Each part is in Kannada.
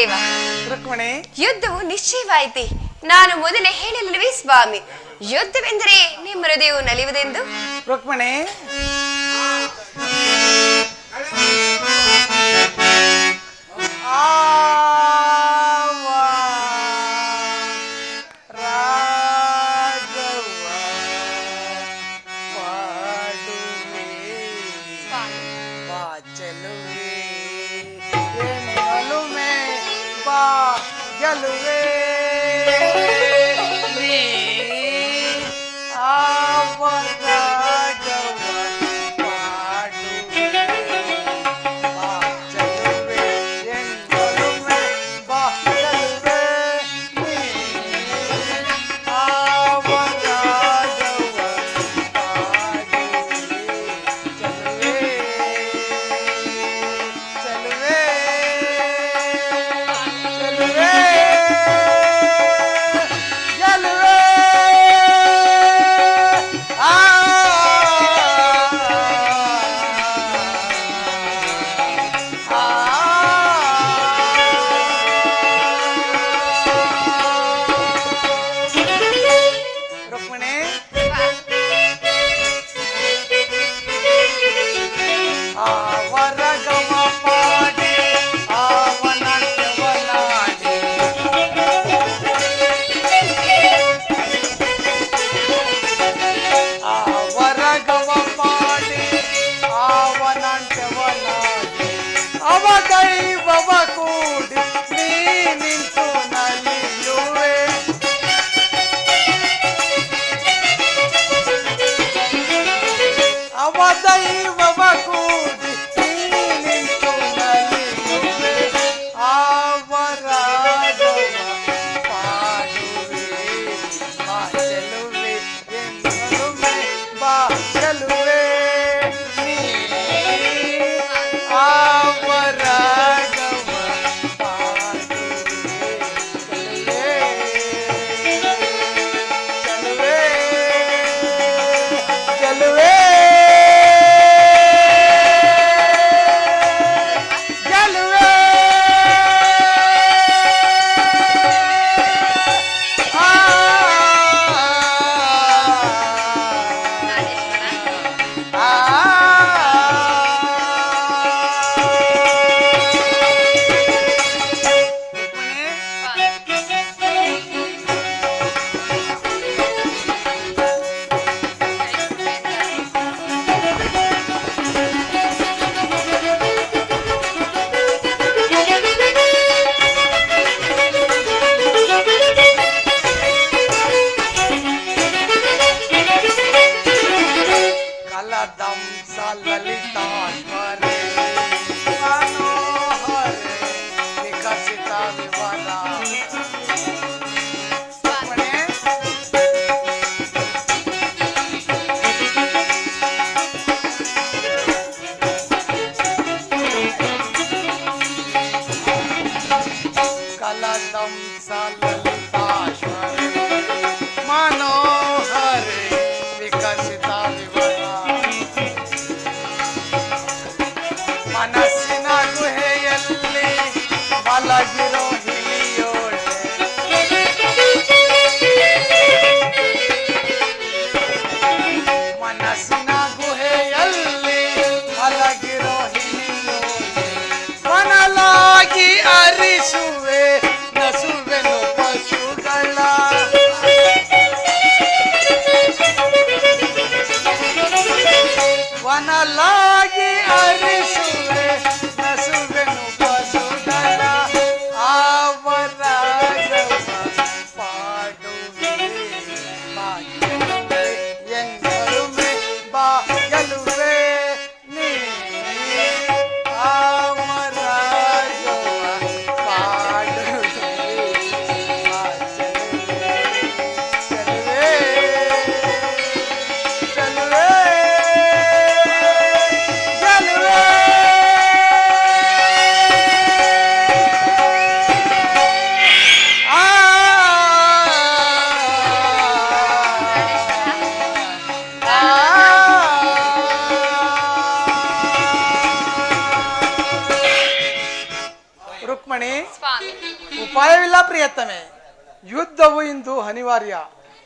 ದೇವ. ರುಕ್ಮಣಿ. ಯುದ್ಧವು ನಿಶ್ಚಯವಾಯಿತಿ. ನಾನು ಮೊದಲೇ ಹೇಳಿಲ್ಲವೇ ಸ್ವಾಮಿ. ಯುದ್ಧವೆಂದರೆ ನಿಮ್ಮ ಹೃದಯವು ನಲಿಯುವುದೆಂದು? ರುಕ್ಮಣಿ. What?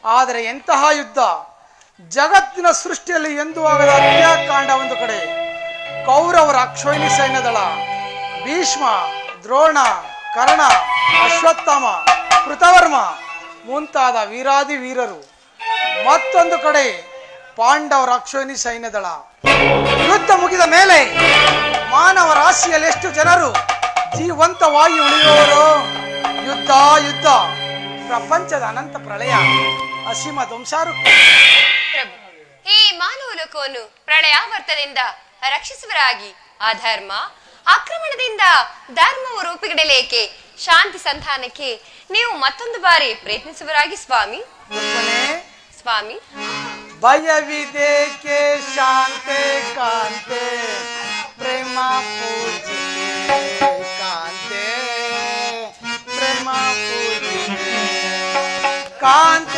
ಆದರೆ ಎಂತಹ ಯುದ್ಧ? ಜಗತ್ತಿನ ಸೃಷ್ಟಿಯಲ್ಲಿ ಎಂದು ಆಗದ ಹತ್ಯಾಕಾಂಡ ಒಂದು ಕಡೆ. ಕೌರವರ ಅಕ್ಷೋಹಿಣಿ ಸೈನ್ಯದಳ, ಭೀಷ್ಮ, ದ್ರೋಣ, ಕರ್ಣ, ಅಶ್ವತ್ಥಾಮ, ಕೃತವರ್ಮ ಮುಂತಾದ ವೀರಾದಿ ವೀರರು. ಮತ್ತೊಂದು ಕಡೆ ಪಾಂಡವರ ಅಕ್ಷೋಹಿಣಿ ಸೈನ್ಯದಳ. ಯುದ್ಧ ಮುಗಿದ ಮೇಲೆ ಮಾನವ ರಾಶಿಯಲ್ಲಿ ಎಷ್ಟು ಜನರು ಜೀವಂತವಾಗಿ ಉಳಿಯುವವರು? ಯುದ್ಧ ಯುದ್ಧ. ಪ್ರಪಂಚದ ಅನಂತ ಪ್ರಳಯ. ಅಸೀಮ ಧ್ವಂಸಾರು ಪ್ರಭು ಈ ಮಾನವ ಲೋಕವನ್ನು ಪ್ರಳಯಾವರ್ತದಿಂದ ರಕ್ಷಿಸುವರಾಗಿ ಅಧರ್ಮ ಆಕ್ರಮಣದಿಂದ ಧರ್ಮವು ರೂಪಿಗಿಡಲೇಕೆ ಶಾಂತಿ ಸಂಧಾನಕ್ಕೆ ನೀವು ಮತ್ತೊಂದು ಬಾರಿ ಪ್ರಯತ್ನಿಸುವರಾಗಿ ಸ್ವಾಮಿ. ಸ್ವಾಮಿ. ಭಯವಿದೇಕೆ ಶಾಂತೆ ಕಾಂತೆ ಪ್ರೇಮ ಪೂಜೆ ಕಾಂತೆ ಪ್ರೇಮ ಪೂಜೆ ಕಾಂತೆ.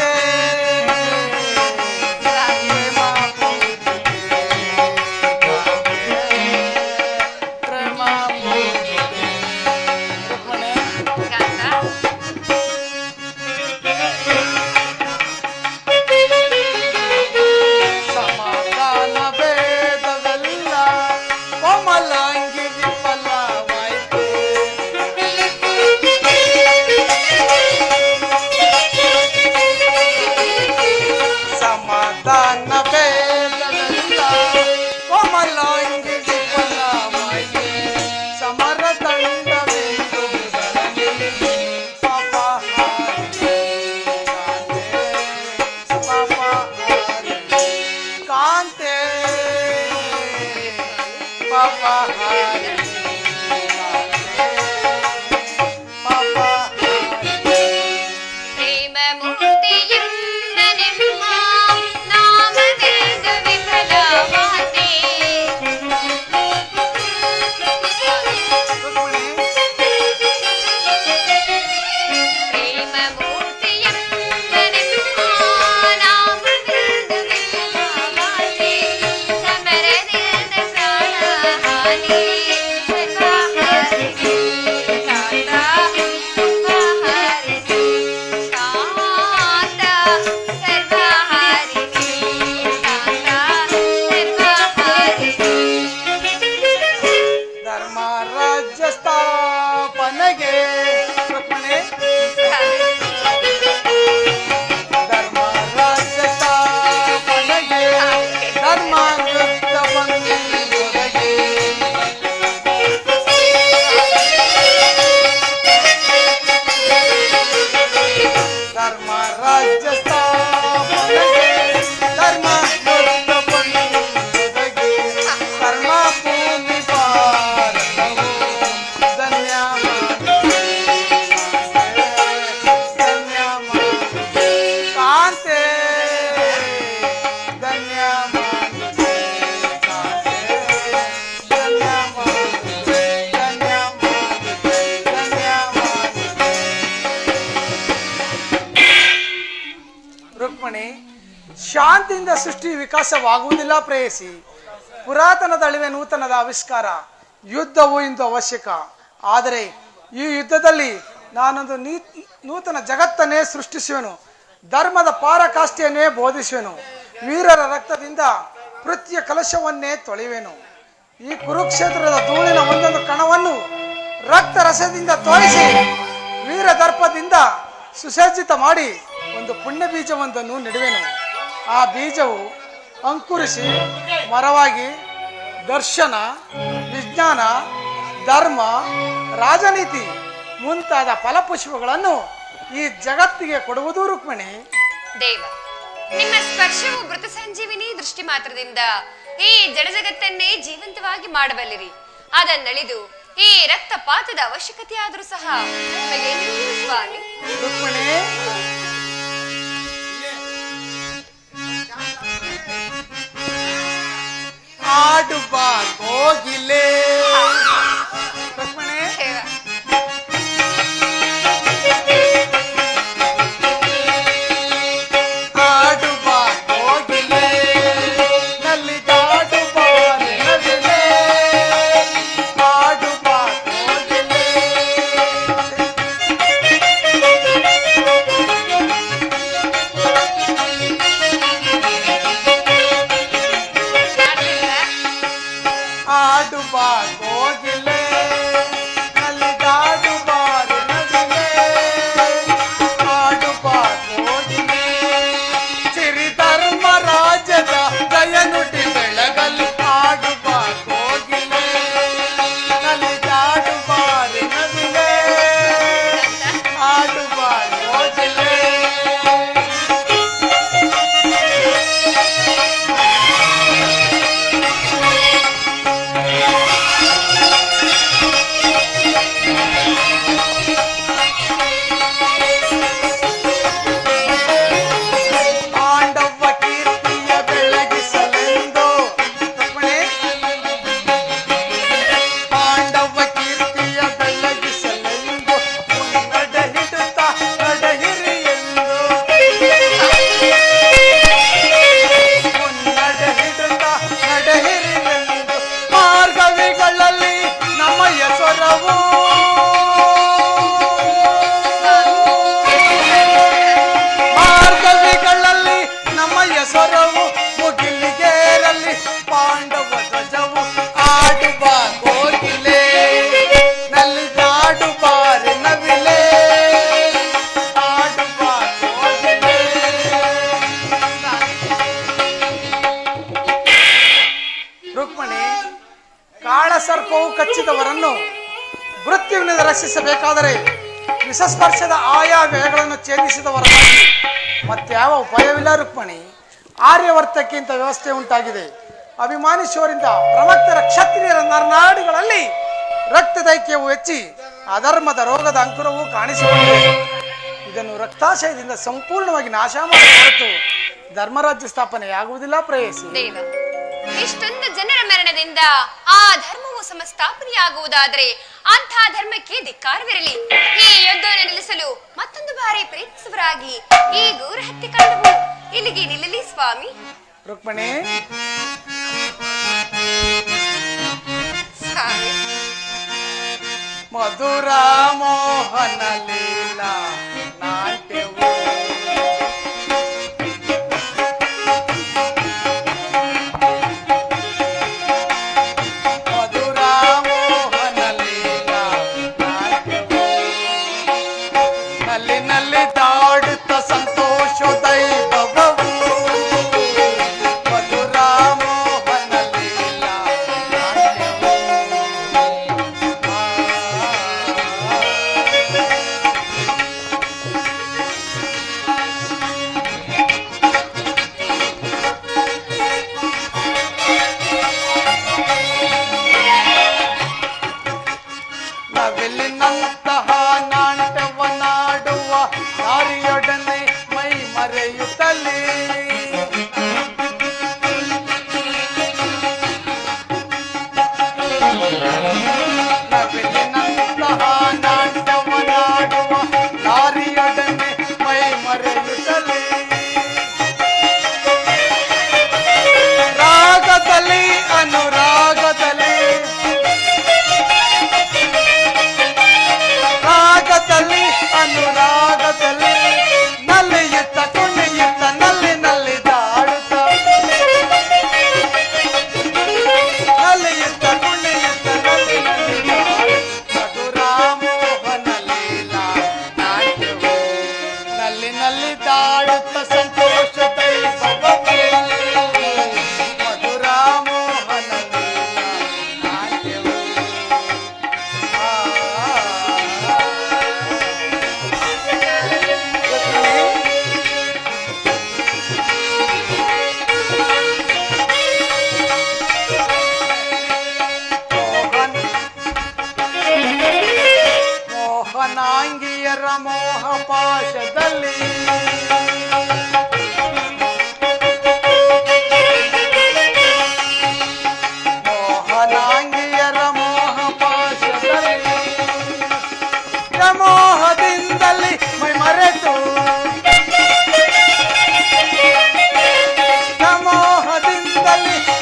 Reggae. ಶಾಂತಿಯಿಂದ ಸೃಷ್ಟಿ ವಿಕಾಸವಾಗುವುದಿಲ್ಲ ಪ್ರೇಯಸಿ. ಪುರಾತನದ ಅಳಿವೆ ನೂತನದ ಆವಿಷ್ಕಾರ, ಯುದ್ಧವು ಇಂದು ಅವಶ್ಯಕ. ಆದರೆ ಈ ಯುದ್ಧದಲ್ಲಿ ನಾನೊಂದು ನೂತನ ಜಗತ್ತನ್ನೇ ಸೃಷ್ಟಿಸುವೆನು, ಧರ್ಮದ ಪಾರಕಾಷ್ಠೆಯನ್ನೇ ಬೋಧಿಸುವೆನು, ವೀರರ ರಕ್ತದಿಂದ ಪೃಥ್ವಿಯ ಕಲಶವನ್ನೇ ತೊಳೆಯುವೆನು. ಈ ಕುರುಕ್ಷೇತ್ರದ ಧೂಳಿನ ಒಂದೊಂದು ಕಣವನ್ನು ರಕ್ತ ರಸದಿಂದ ತೋರಿಸಿ ವೀರ ದರ್ಪದಿಂದ ಸುಸಜ್ಜಿತ ಮಾಡಿ ಒಂದು ಪುಣ್ಯ ಬೀಜವೊಂದನ್ನು ನೆಡುವೆನು. ಆ ಬೀಜವು ಅಂಕುರಿಸಿ ಮರವಾಗಿ ದರ್ಶನ ವಿಜ್ಞಾನ ಧರ್ಮ ರಾಜನೀತಿ ಮುಂತಾದ ಫಲಪುಷ್ಪಗಳನ್ನು ಈ ಜಗತ್ತಿಗೆ ಕೊಡುವುದು ರುಕ್ಮಿಣಿ. ದೇವ ನಿಮ್ಮ ಸ್ಪರ್ಶವು ಮೃತ ಸಂಜೀವಿನಿ ದೃಷ್ಟಿ ಮಾತ್ರದಿಂದ ಈ ಜಡ ಜಗತ್ತನ್ನೇ ಜೀವಂತವಾಗಿ ಮಾಡಬಲ್ಲಿರಿ. ಅದನ್ನಳಿದು ಈ ರಕ್ತಪಾತದ ಅವಶ್ಯಕತೆ ಆದರೂ ಸಹ ರುಕ್ಮಿಣಿ ஆடுவார் கோகிலே ಮೆಚ್ಚಿದವರನ್ನು ಮೃತ್ಯುವಿನಿಂದ ರಕ್ಷಿಸಬೇಕಾದರೆ ವಿಷಸ್ಪರ್ಶದ ಆಯಾ ವ್ಯಯಗಳನ್ನು ಛೇದಿಸಿದವರಾಗಿ ಮತ್ತಾವ ಉಪಾಯವಿಲ್ಲ ರುಕ್ಮಣಿ. ಆರ್ಯವರ್ತಕ್ಕಿಂತ ವ್ಯವಸ್ಥೆ ಉಂಟಾಗಿದೆ. ಅಭಿಮಾನಿಸುವರಿಂದ ಪ್ರಮತ್ತರ ಕ್ಷತ್ರಿಯರ ನರನಾಡಿಗಳಲ್ಲಿ ರಕ್ತದೈಕ್ಯವು ಹೆಚ್ಚಿ ಅಧರ್ಮದ ರೋಗದ ಅಂಕುರವು ಕಾಣಿಸಿಕೊಂಡಿದೆ. ಇದನ್ನು ರಕ್ತಾಶಯದಿಂದ ಸಂಪೂರ್ಣವಾಗಿ ನಾಶ ಮಾಡಿ ಹೊರತು ಧರ್ಮರಾಜ್ಯ ಸ್ಥಾಪನೆಯಾಗುವುದಿಲ್ಲ ದೇವ. ಇಷ್ಟೊಂದು ಜನರ ಮರಣದಿಂದ ಆ ಧರ್ಮವು ಸಮಸ್ಥಾಪನೆಯಾಗುವುದಾದರೆ ಅಂಥ ಧರ್ಮಕ್ಕೆ ಧಿಕ್ಕಾರವಿರಲಿ. ಈ ಯುದ್ಧವನ್ನು ನಿಲ್ಲಿಸಲು ಮತ್ತೊಂದು ಬಾರಿ ಪ್ರಯತ್ನಿಸುವರಾಗಿ ಈ ಘೋರ ಹತ್ತಿ ಕಂಡವು ಇಲ್ಲಿಗೆ ನಿಲ್ಲಲಿ ಸ್ವಾಮಿ. ರುಕ್ಮಣಿ. ಸ್ವಾಮಿ. ಮಧುರ ಮೋಹನ ಲೀಲಾ. ವ್ಯಾಮೋಹದಿಂದಲೇ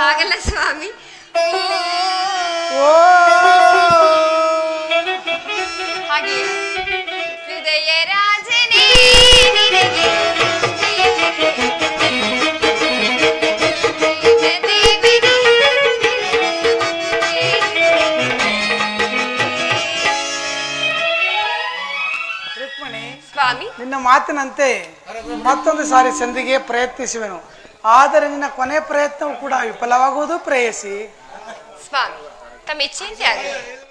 ಹಾಗಲ್ಲ ಸ್ವಾಮಿ ಹಾಗೆ ಹೃದಯ ರಾಜನೇ ಸ್ವಾಮಿ ನಿನ್ನ ಮಾತಿನಂತೆ ಮತ್ತೊಂದು ಸಾರಿ ಸಂಧಿಗೆ ಪ್ರಯತ್ನಿಸುವೆನು. ಆದರೆ ನಿನ್ನ ಕೊನೆ ಪ್ರಯತ್ನವು ಕೂಡ ವಿಫಲವಾಗುವುದು ಪ್ರೇಯಸಿ. ಸ್ವಾಮಿ, ತಮ್ಮ ಇಚ್ಛೆಯಂತೆ ಆಗಲಿ.